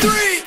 three,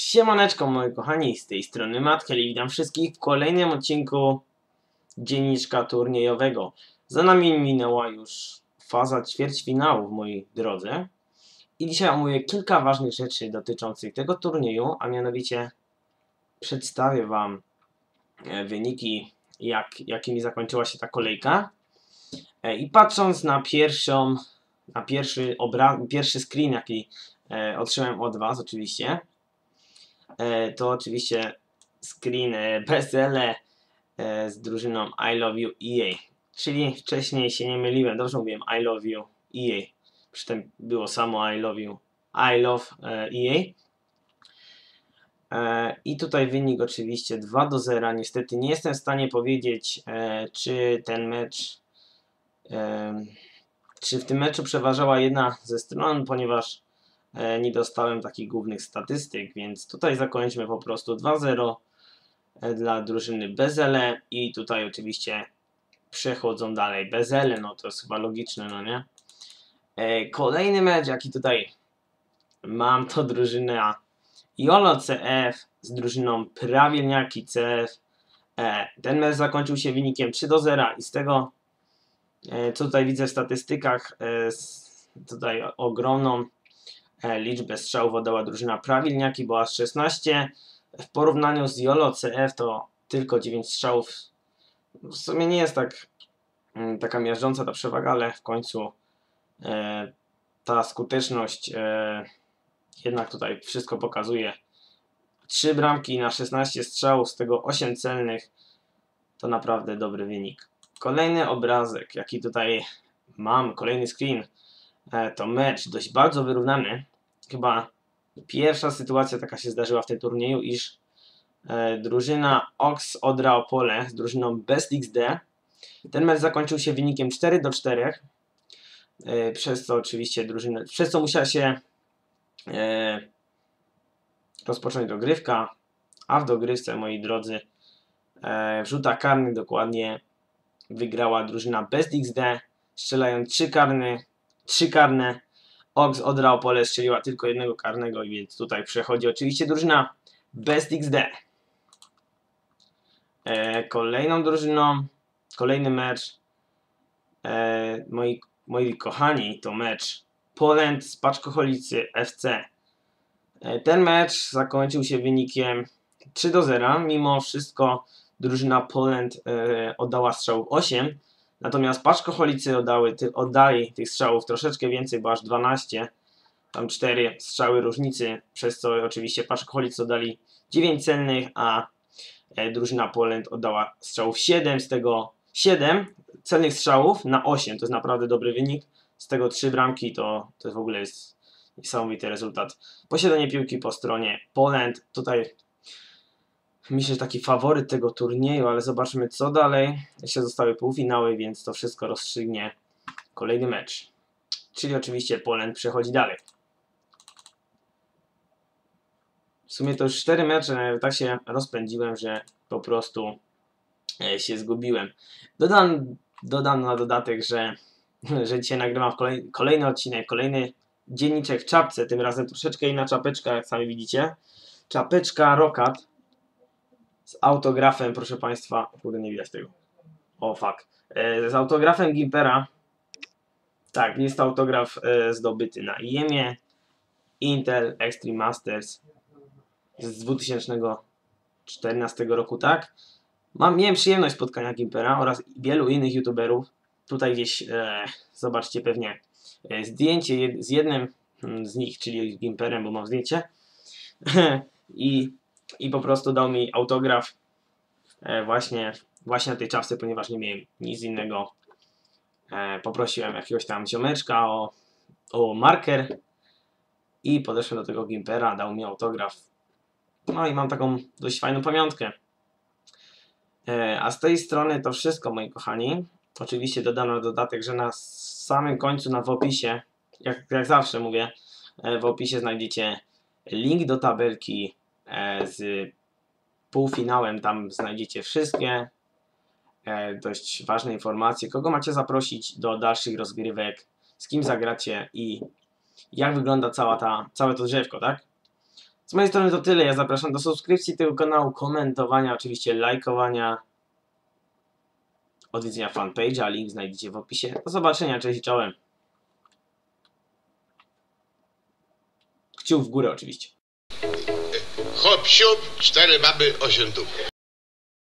Siemaneczko moi kochani, z tej strony Matkel i witam wszystkich w kolejnym odcinku dzienniczka turniejowego. Za nami minęła już faza ćwierćfinału, moi drodzy. I dzisiaj omówię kilka ważnych rzeczy dotyczących tego turnieju, a mianowicie przedstawię Wam e, wyniki, jak, jakimi zakończyła się ta kolejka. E, I patrząc na pierwszą, na pierwszy, obra- pierwszy screen, jaki e, otrzymałem od Was oczywiście, to oczywiście screen e, PSL e, z drużyną I Love You EA. Czyli wcześniej się nie myliłem, dobrze mówiłem I Love You EA. Przy tym było samo I Love You, I Love e, EA. E, I tutaj wynik oczywiście 2 do 0. Niestety nie jestem w stanie powiedzieć, e, czy ten mecz, e, czy w tym meczu przeważała jedna ze stron, ponieważ e, nie dostałem takich głównych statystyk, więc tutaj zakończmy po prostu 2-0 e, dla drużyny Bezele i tutaj oczywiście przechodzą dalej Bezele, no to jest chyba logiczne, no nie? E, Kolejny mecz, jaki tutaj mam, to drużyna Jolo CF z drużyną Prawilniaki CF. E, Ten mecz zakończył się wynikiem 3 do 0 i z tego, e, co tutaj widzę w statystykach, e, tutaj ogromną e, liczbę strzałów oddała drużyna Prawilniaki, bo aż 16. W porównaniu z Jolo CF to tylko 9 strzałów. W sumie nie jest tak mm, taka miażdżąca ta przewaga, ale w końcu e, ta skuteczność e, jednak tutaj wszystko pokazuje. 3 bramki na 16 strzałów, z tego 8 celnych. To naprawdę dobry wynik. Kolejny obrazek, jaki tutaj mam, kolejny screen, e, to mecz dość bardzo wyrównany. Chyba pierwsza sytuacja taka się zdarzyła w tym turnieju, iż e, drużyna Ox Odra Opole z drużyną Best XD. Ten mecz zakończył się wynikiem 4 do 4. E, przez co oczywiście drużyna, przez co musiała się e, rozpocząć dogrywka, a w dogrywce, moi drodzy, e, w rzutach karnych dokładnie wygrała drużyna Best XD, strzelając 3 karny, 3 karne. Ox Odra Opole strzeliła tylko jednego karnego, więc tutaj przechodzi oczywiście drużyna Best XD. E, kolejną drużyną, kolejny mecz, e, moi, moi kochani, to mecz Poland z Paczkocholicy FC. E, Ten mecz zakończył się wynikiem 3 do 0. Mimo wszystko drużyna Poland e, oddała strzałów 8, natomiast Paczkocholicy oddały, ty, oddali tych strzałów troszeczkę więcej, bo aż 12. Tam 4 strzały różnicy, przez co oczywiście Paczkocholicy oddali 9 celnych, a e, drużyna Poland oddała strzałów 7, z tego 7 celnych strzałów na 8. To jest naprawdę dobry wynik. Z tego 3 bramki to, to w ogóle jest niesamowity rezultat. Posiadanie piłki po stronie Poland. Tutaj myślę, taki faworyt tego turnieju, ale zobaczymy co dalej. Jeszcze zostały półfinały, więc to wszystko rozstrzygnie kolejny mecz. Czyli oczywiście Poland przechodzi dalej. W sumie to już 4 mecze, tak się rozpędziłem, że po prostu e, się zgubiłem. Dodam, dodam na dodatek, że, że dzisiaj nagrywam kolej, kolejny odcinek, kolejny dzienniczek w czapce, tym razem troszeczkę inna czapeczka, jak sami widzicie. Czapeczka Rokat z autografem, proszę Państwa. Kurde, nie widać tego. O, fuck. E, z autografem Gimpera. Tak, jest to autograf e, zdobyty na IEM-ie Intel Extreme Masters z 2014 roku, tak? Mam, miałem przyjemność spotkania Gimpera oraz wielu innych youtuberów. Tutaj gdzieś e, zobaczcie pewnie e, zdjęcie z jednym mm, z nich, czyli Gimperem, bo mam zdjęcie. I i po prostu dał mi autograf e, właśnie, właśnie na tej czapce, ponieważ nie miałem nic innego. E, poprosiłem jakiegoś tam ziomeczka o, o marker i podeszłem do tego Gimpera, dał mi autograf. No i mam taką dość fajną pamiątkę. E, a z tej strony to wszystko, moi kochani. Oczywiście dodam na dodatek, że na samym końcu, na w opisie, jak, jak zawsze mówię, w opisie znajdziecie link do tabelki z półfinałem. Tam znajdziecie wszystkie e, dość ważne informacje, kogo macie zaprosić do dalszych rozgrywek, z kim zagracie i jak wygląda cała ta, całe to drzewko, tak? Z mojej strony to tyle. Ja zapraszam do subskrypcji tego kanału, komentowania, oczywiście lajkowania, odwiedzenia fanpage'a, link znajdziecie w opisie. Do zobaczenia, cześć i czołem. Kciuk w górę oczywiście. Hop, siup, cztery baby, osiem tup.